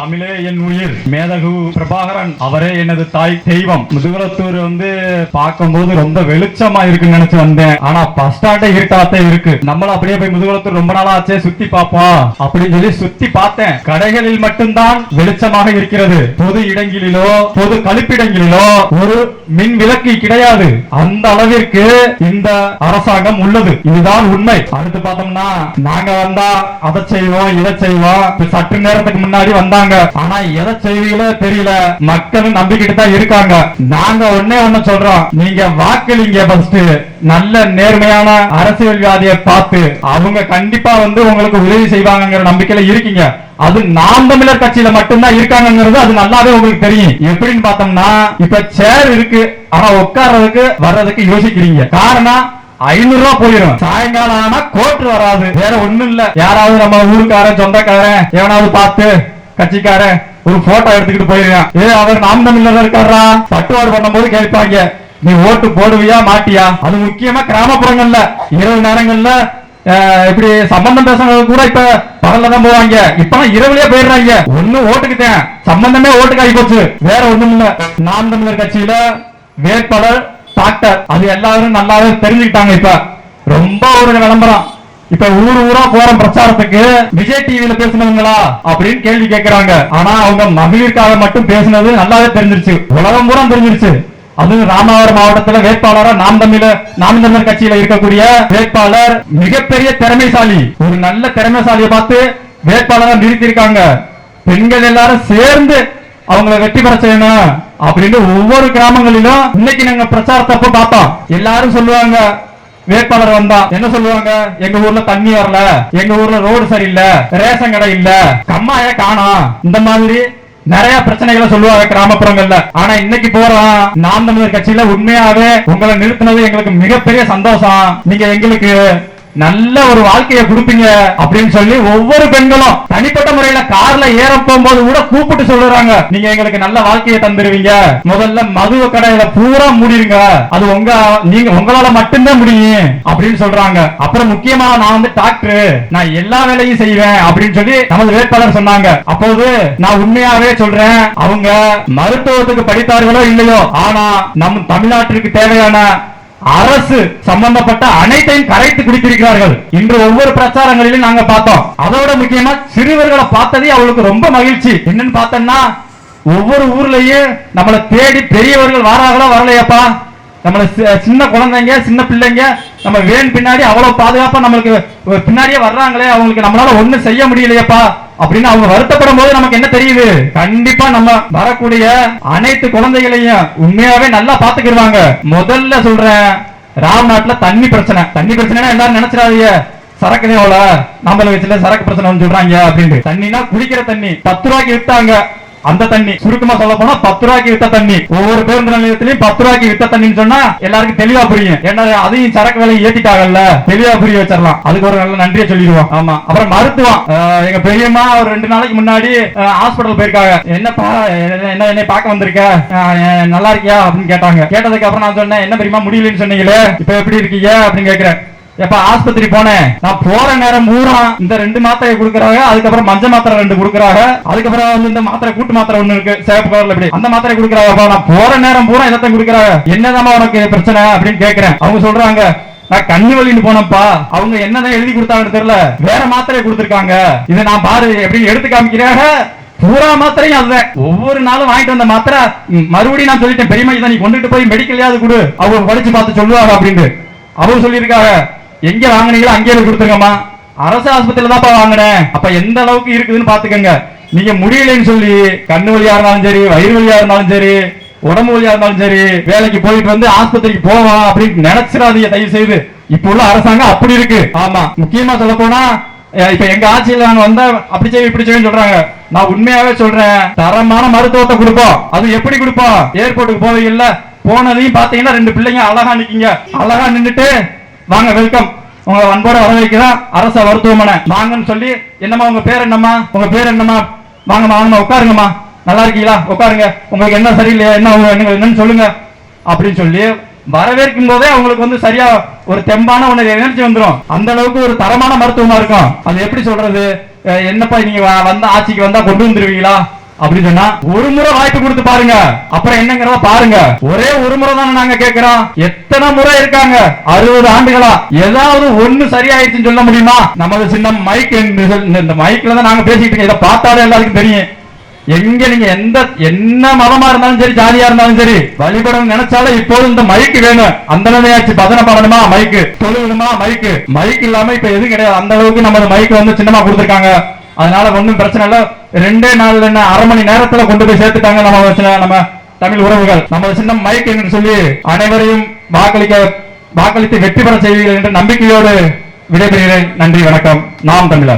தமிழே என் உயிர். மேதகு பிரபாகரன் அவரே எனது தாய். தெய்வம். முதுகுலத்தூர் வந்து பார்க்கும்போது ரொம்ப வெளிச்சமா இருக்குன்னு நினைச்சு வந்தேன். ஆனா பஸ் ஸ்டாண்டே இருட்டாத்தே இருக்கு. நம்மள அப்படியே போய் முதுகுலத்தூர் ரொம்ப நாளா ஆச்சே சுத்தி பார்ப்போம் அப்படின்னு சொல்லி சுத்தி பார்த்தேன். கடைகளில் மட்டும்தான் வெளிச்சமாக இருக்கிறது. பொது இடங்களிலோ பொது கழிப்பிடங்களிலோ ஒரு மின் விளக்கு கிடையாது. அந்த அளவிற்கு இந்த அரசாங்கம் உள்ளது. இதுதான் உண்மை. அடுத்து பார்த்தோம்னா நாங்க வந்தா அதை செய்வோம் இதை செய்வோம். சற்று நேரத்துக்கு முன்னாடி வந்தாங்க. ஆனா எதை செய்வீங்களோ தெரியல. மக்களும் நம்பிக்கிட்டு தான் இருக்காங்க. நாங்க ஒன்னே ஒண்ணு சொல்றோம். நீங்க வாக்களிங்க ஃபர்ஸ்ட் நல்ல நேர்மையான அரசியல்வாதியை பார்த்து அவங்க கண்டிப்பா வந்து உங்களுக்கு உதவி செய்வாங்கிற நம்பிக்கையில இருக்கீங்க. அது நாம் தமிழர் கட்சியில மட்டும்தான் இருக்காங்கிறது அது நல்லாவே உங்களுக்கு தெரியும். எப்படின்னு பார்த்தோம்னா இப்ப சேர் இருக்கு. ஆனா உட்கார்றதுக்கு வர்றதுக்கு யோசிக்கிறீங்க. காரணம் ஐநூறு ரூபா போயிடும் சாயங்காலம் ஆனா கோட்டு வராது. வேற ஒண்ணும் இல்ல. யாராவது நம்ம ஊருக்காரன் சொந்தக்காரன் எவனாவது பார்த்து கட்சிக்காரன் ஒரு போட்டோ எடுத்துக்கிட்டு போயிருக்கான். ஏ அவர் நாம் தமிழர் இருக்காரா? பட்டுவாடு பண்ணும்போது கேட்பாங்க. நீ ஓட்டு போடுவியா மாட்டியா? அது முக்கியமா கிராமப்புறங்கள்ல. இரவு நேரங்கள்ல இப்படி சம்பந்தம் பேசுறது கூட இப்ப பகல்ல தான் போவாங்க. இப்ப இரவுலயே போயிடுறாங்க. ஒண்ணு ஓட்டுக்கிட்டேன். சம்பந்தமே ஓட்டுக்கு ஆகி போச்சு. வேற ஒண்ணும் இல்ல. நாம் தமிழர் கட்சியில வேட்பாளர் டாக்டர். அது எல்லாரும் நல்லாவே தெரிஞ்சுக்கிட்டாங்க இப்ப. ரொம்ப ஒரு விளம்பரம். இப்ப ஊர் ஊரா போற பிரச்சாரத்துக்கு விஜய் டிவியில பேசினவங்களா அப்படின்னு கேள்வி கேட்கிறாங்க ஆனா அவங்க மகளிருக்காக மட்டும் பேசினது நல்லாவே தெரிஞ்சிருச்சு. உலகம் பூரா தெரிஞ்சிருச்சு. அதுவும் ராமநாதபுரம் மாவட்டத்துல வேட்பாளரா நாம் தமிழ நாம் தமிழர் கட்சியில இருக்கக்கூடிய வேட்பாளர் மிகப்பெரிய திறமைசாலி. ஒரு நல்ல திறமைசாலியை பார்த்து வேட்பாளரா நிறுத்தியிருக்காங்க. பெண்கள் எல்லாரும் சேர்ந்து அவங்கள வெற்றி பெற செய்யணும் அப்படின்னு ஒவ்வொரு கிராமங்களிலும் இன்னைக்கு நாங்க பிரச்சாரத்தப்ப பார்த்தோம். எல்லாரும் சொல்லுவாங்க வேட்பாளர் வந்தா என்ன சொல்லுவாங்க? எங்க ஊர்ல தண்ணி வரல. எங்க ஊர்ல ரோடு சரியில்லை. ரேஷன் கடை இல்ல. கம்மாய காணா. இந்த மாதிரி நிறைய பிரச்சனைகளை சொல்லுவாங்க கிராமப்புறங்கள்ல. ஆனா இன்னைக்கு போறோம் நாம் தமிழர் கட்சியில உண்மையாவே உங்களை நிறுத்தினது எங்களுக்கு மிகப்பெரிய சந்தோஷம். நீங்க எங்களுக்கு நல்ல ஒரு வாழ்க்கையை கொடுப்பீங்க அப்படின்னு சொல்லி ஒவ்வொரு பெண்களும் தனிப்பட்ட முறையில கார்ல ஏற போகும்போது கூட கூப்பிட்டு சொல்லுறாங்க. நீங்க எங்களுக்கு நல்ல வாழ்க்கையை தந்துருவீங்க. முதல்ல மதுவ கடையில பூரா மூடிருங்க. அது உங்க நீங்க உங்களால மட்டும்தான் முடியும் அப்படின்னு சொல்றாங்க. அப்புறம் முக்கியமா நான் வந்து டாக்டர். நான் எல்லா வேலையும் செய்வேன் அப்படின்னு சொல்லி நமது வேட்பாளர் சொன்னாங்க. அப்போது நான் உண்மையாவே சொல்றேன். அவங்க மருத்துவத்துக்கு படித்தார்களோ இல்லையோ ஆனா நம் தமிழ்நாட்டிற்கு தேவையான அரசு சம்பந்தப்பட்ட அனைத்தையும் கரைத்து குடித்திருக்கிறார்கள். இன்று ஒவ்வொரு பிரச்சாரங்களிலும் நாங்க பார்த்தோம். அதோட முக்கியமா சிறுவர்களை பார்த்ததே அவளுக்கு ரொம்ப மகிழ்ச்சி. என்னன்னு பார்த்தோம்னா ஒவ்வொரு ஊர்லயும் நம்மளை தேடி பெரியவர்கள் வராங்களா வரலையாப்பா? நம்மள சி- சின்ன குழந்தைங்க சின்ன பிள்ளைங்க நம்ம வேன் பின்னாடி அவ்வளவு பாதுகாப்பா நம்மளுக்கு பின்னாடியே வர்றாங்களே அவங்களுக்கு நம்மளால ஒண்ணும் செய்ய முடியலையேப்பா? அப்படின்னு அவங்க வருத்தப்படும் போது நமக்கு என்ன தெரியுது? கண்டிப்பா நம்ம வரக்கூடிய அனைத்து குழந்தைகளையும் உண்மையாவே நல்லா பாத்துக்கிடுவாங்க முதல்ல சொல்றேன் ராம்நாட்டுல தண்ணி பிரச்சனை. தண்ணி பிரச்சனைனா எல்லாரும் நினைச்சிடாதீங்க. சரக்கு எவ்வளோ நம்மள வச்சுல சரக்கு பிரச்சனை வந்து சொல்றாங்க அப்படின்னு தண்ணினா குடிக்கிற தண்ணி. பத்து ரூபாய்க்கு வித்தாங்க. அந்த தண்ணி. சுருக்கமா சொல்ல போனா பத்து ரூபாய்க்கு வித்த தண்ணி. ஒவ்வொரு பேருந்து நிலையத்திலயும் பத்து ரூபாய்க்கு வித்த தண்ணின்னு சொன்னா எல்லாருக்கும் தெளிவா புரியும். ஏன்னா அதையும் சரக்கு விலை ஏத்திட்டாங்கல்ல. தெளிவா புரிய வச்சிடலாம். அதுக்கு ஒரு நல்ல நன்றியை சொல்லிடுவோம். ஆமா. அப்புறம் மருத்துவம். எங்க பெரியம்மா ஒரு ரெண்டு நாளைக்கு முன்னாடி ஹாஸ்பிடல் போயிருக்காங்க. என்னப்பா என்ன என்ன என்னை பார்க்க வந்திருக்க? நல்லா இருக்கியா? அப்படின்னு கேட்டாங்க. கேட்டதுக்கு அப்புறம் நான் சொன்னேன் என்ன பெரியம்மா முடியலன்னு சொன்னீங்களே? இப்ப எப்படி இருக்கீங்க? அப்படின்னு கேக்குறேன். எப்ப ஆஸ்பத்திரி போனேன். நான் போற நேரம் பூரா இந்த ரெண்டு மாத்திரை கொடுக்கறாங்க அதுக்கப்புறம் மஞ்சள் மாத்திரை ரெண்டு கொடுக்கறாங்க அதுக்கப்புறம் வந்து இந்த மாத்திரை கூட்டு மாத்திரை ஒண்ணு இருக்கு சேப்பு கவர்ல இப்படி. அந்த மாத்திரை கொடுக்கறாங்க நான் போற நேரம் பூரா இதத்தான் கொடுக்கறாங்க. என்னதாம்மா உனக்கு பிரச்சனை அப்படின்னு கேக்குறேன். அவங்க சொல்றாங்க நான் கண்ணு வழின்னு போனப்பா அவங்க என்னதான் எழுதி கொடுத்தாங்கன்னு தெரியல. வேற மாத்திரை கொடுத்திருக்காங்க. இதை நான் பாரு எப்படின்னு எடுத்து காமிக்கிறாங்க பூரா மாத்திரையும் அதுதான். ஒவ்வொரு நாளும் வாங்கிட்டு வந்த மாத்திரை மறுபடியும் நான் சொல்லிட்டேன் பெரியம்மா இதை நீ கொண்டுட்டு போய் மெடிக்கல்லையாவது கொடு. அவங்க படிச்சு பார்த்து சொல்லுவாங்க அப்படின்னு. அவங்க சொல்லியிருக்காங்க. எங்க வாங்குனீங்களோ அங்கேயே கொடுத்துருங்கம்மா. அரசு ஆஸ்பத்திரியில தான்ப்பா வாங்கினேன். அப்ப எந்த அளவுக்கு இருக்குதுன்னு பாத்துக்கோங்க நீங்க முடியலன்னு சொல்லி கண்ணு வழியா இருந்தாலும் சரி வயிறு வழியா இருந்தாலும் சரி உடம்பு வழியா இருந்தாலும் சரி வேலைக்கு போயிட்டு வந்து ஆஸ்பத்திரிக்கு போவான் அப்படின்னு நினைச்சிடாதீங்க தயவு செய்து இப்ப உள்ள அரசாங்கம் அப்படி இருக்கு. ஆமா. முக்கியமா சொல்ல போனா இப்ப எங்க ஆட்சியில நாங்க வந்தா அப்படி செய்ய இப்படி செய்யும் சொல்றாங்க. நான் உண்மையாவே சொல்றேன். தரமான மருத்துவத்தை கொடுப்போம். அது எப்படி கொடுப்போம்? ஏர்போர்ட்டுக்கு போவீங்கல்ல? போனதையும் பாத்தீங்கன்னா ரெண்டு பிள்ளைங்க அழகா நிக்கீங்க. அழகா நின்றுட்டு வாங்க வெல்கம் உங்க அன்போட வரவேற்கிறோம் அரச மருத்துவமனை. வாங்கன்னு சொல்லி என்னம்மா உங்க பேர் என்னம்மா? உங்க பேர் என்னம்மா? வாங்கம்மா வாங்கம்மா உட்காருங்கம்மா. நல்லா இருக்கீங்களா? உட்காருங்க. உங்களுக்கு என்ன சரியில்லையா? என்ன என்னன்னு சொல்லுங்க. அப்படின்னு சொல்லி வரவேற்கும் போதே அவங்களுக்கு வந்து சரியா ஒரு தெம்பான ஒரு எனர்ஜி வந்துடும் அந்த அளவுக்கு ஒரு தரமான மருத்துவமா இருக்கும். அது எப்படி சொல்றது? என்னப்பா நீங்க வ- வந்த ஆட்சிக்கு வந்தா கொண்டு வந்துருவீங்களா? அப்படின்னு சொன்னா ஒரு முறை வாய்ப்பு கொடுத்து பாருங்க. அப்புறம் என்னங்கிறத பாருங்க. ஒரே ஒரு முறை தானே நாங்க கேட்கிறோம். எத்தனை முறை இருக்காங்க? அறுபது ஆண்டுகளா? ஏதாவது ஒண்ணு சரியாயிடுச்சுன்னு சொல்ல முடியுமா? நமது சின்னம் மைக் இந்த- மைக்ல தான் நாங்க பேசிட்டு இருக்கோம். இதை பார்த்தாலே எல்லாருக்கும் தெரியும். எங்க நீங்க எந்த என்ன மதமா இருந்தாலும் சரி ஜாதியா இருந்தாலும் சரி வழிபடணும் நினைச்சாலே இப்போது இந்த மைக்கு வேணும். அந்த நிலையாச்சு பஜனை பண்ணணுமா மைக்கு தொழுகணுமா? மைக்கு மைக் இல்லாம இப்ப எதுவும் கிடையாது. அந்த அளவுக்கு நம்ம மைக்கு வந்து சின்னமா கொடுத்துருக்காங்க. அதனால ஒண்ணும் பிரச்சனை இல்லை. ரெண்டே நாள் என்ன அரை மணி நேரத்துல கொண்டு போய் சேர்த்துட்டாங்க நம்ம சின்ன- நம்ம தமிழ் உறவுகள். நம்ம சின்னம் மைக் என்று சொல்லி அனைவரையும் வாக்களிக்க வாக்களித்து வெற்றி பெற செய்வீர்கள் என்ற நம்பிக்கையோடு விடைபெறுகிறேன். நன்றி வணக்கம். நாம் தமிழர்.